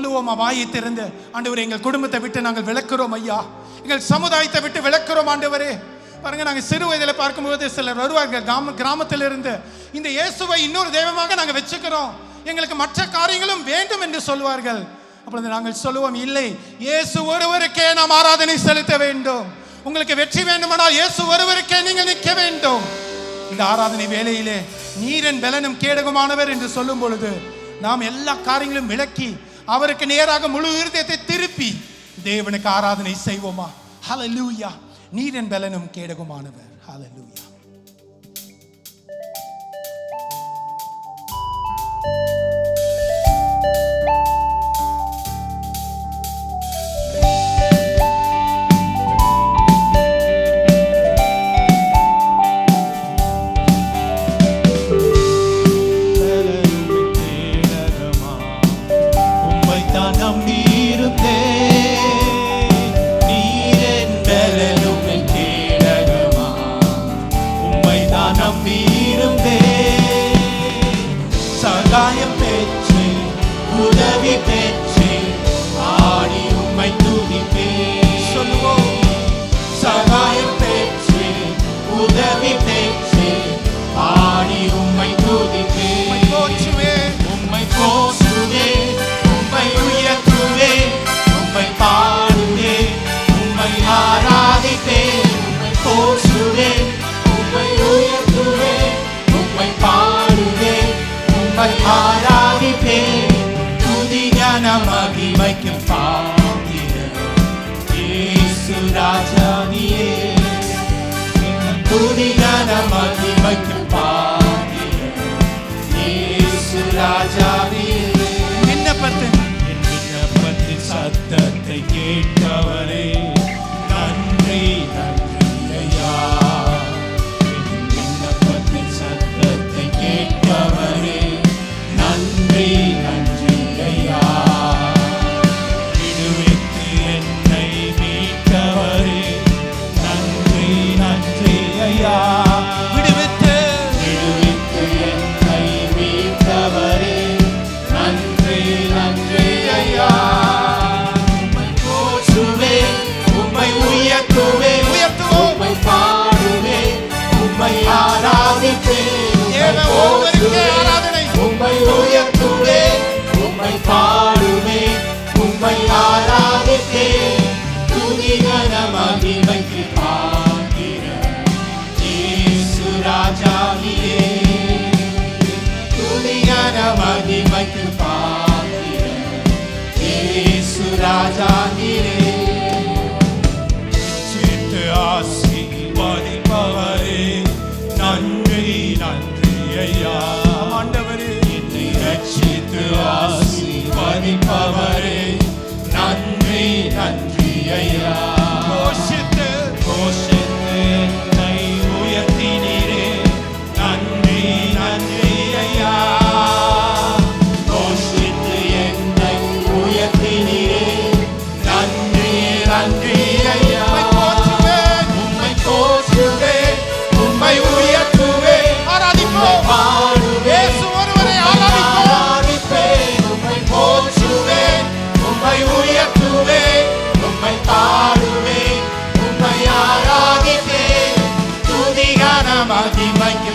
சொல்லுவோமா வாயை திறந்து ஆண்டவர் எங்கள் குடும்பத்தை விட்டு நாங்கள் விளக்குறோம் ஐயா. எங்கள் சமுதாயத்தை விட்டு விளக்குறோம் ஆண்டவரே. பாருங்க நாங்கள் சிறு வயதில் பார்க்கும்போது சிலர் வருவார்கள். கிராம கிராமத்திலிருந்து. இந்த இயேசுவை இன்னொரு தெய்வமாக நாங்கள் வச்சுக்கிறோம். எங்களுக்கு மற்ற காரியங்களும் வேண்டும் என்று சொல்வார்கள் அப்பொழுது நாங்கள் சொல்லுவோம் இல்லை இயேசு ஒருவருக்கே நாம் ஆராதனை செலுத்த வேண்டும். உங்களுக்கு வெற்றி வேண்டுமானால் இயேசு ஒருவருக்கே நீங்கள் நிற்க வேண்டும். இந்த ஆராதனை வேலையிலே நீரன் பலனும் கேடகமானவர் என்று சொல்லும் பொழுது நாம் எல்லா காரியங்களும் விளக்கி அவருக்கு நேராக முழு இருதயத்தை திருப்பி தேவனுக்கு ஆராதனை செய்வோமா? ஹalleluya. நீரன் பலனும் கேடகமானவர். ஹலலூயா சத்தத்தை கேட்கவரே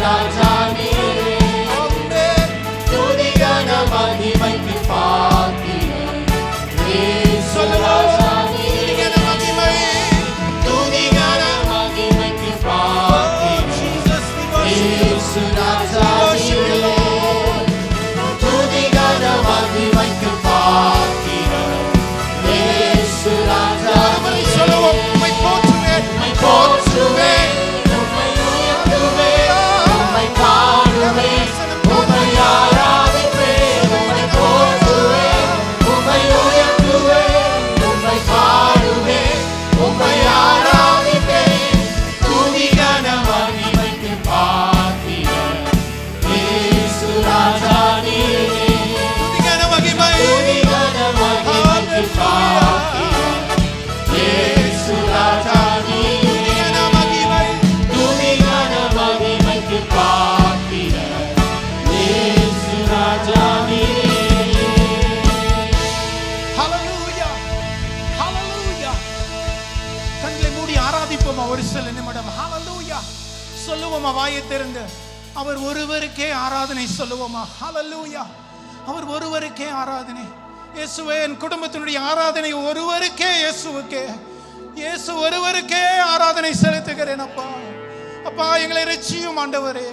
Raja. ஒரு சில நிமிடம். ஹலலூயா சொல்லுவோமா வாயை திறந்து. அவர் ஒருவருக்கே ஆராதனை சொல்லுவோமா ஹலலூயா அவர் ஒருவருக்கே ஆராதனை. இயேசுவே என் குடும்பத்தினுடைய ஆராதனை ஒருவருக்கே இயேசுவுக்கே. இயேசு ஒருவருக்கே ஆராதனை செலுத்துகிறேன் அப்பா. அப்பா எங்களை ரட்சியும் ஆண்டவரே.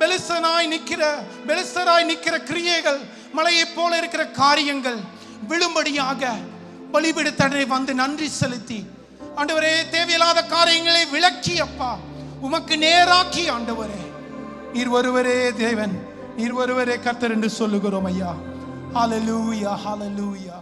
பெலிசனாய் நிற்கிற பெலிஸ்தராய் நிற்கிற கிரியைகள் மலையைப் போல இருக்கிற காரியங்கள் விழும்படியாக பலிபிடத்தடை வந்து நன்றி செலுத்தி ஆண்டவரே தேவையில்லாத காரியங்களை விளக்கி அப்பா. உமக்கு நேராக்கி ஆண்டவரே. நீர் ஒருவரே தேவன் நீர் ஒருவரே கர்த்தர் என்று சொல்லுகிறோம் ஐயா. ஹalleluya ஹalleluya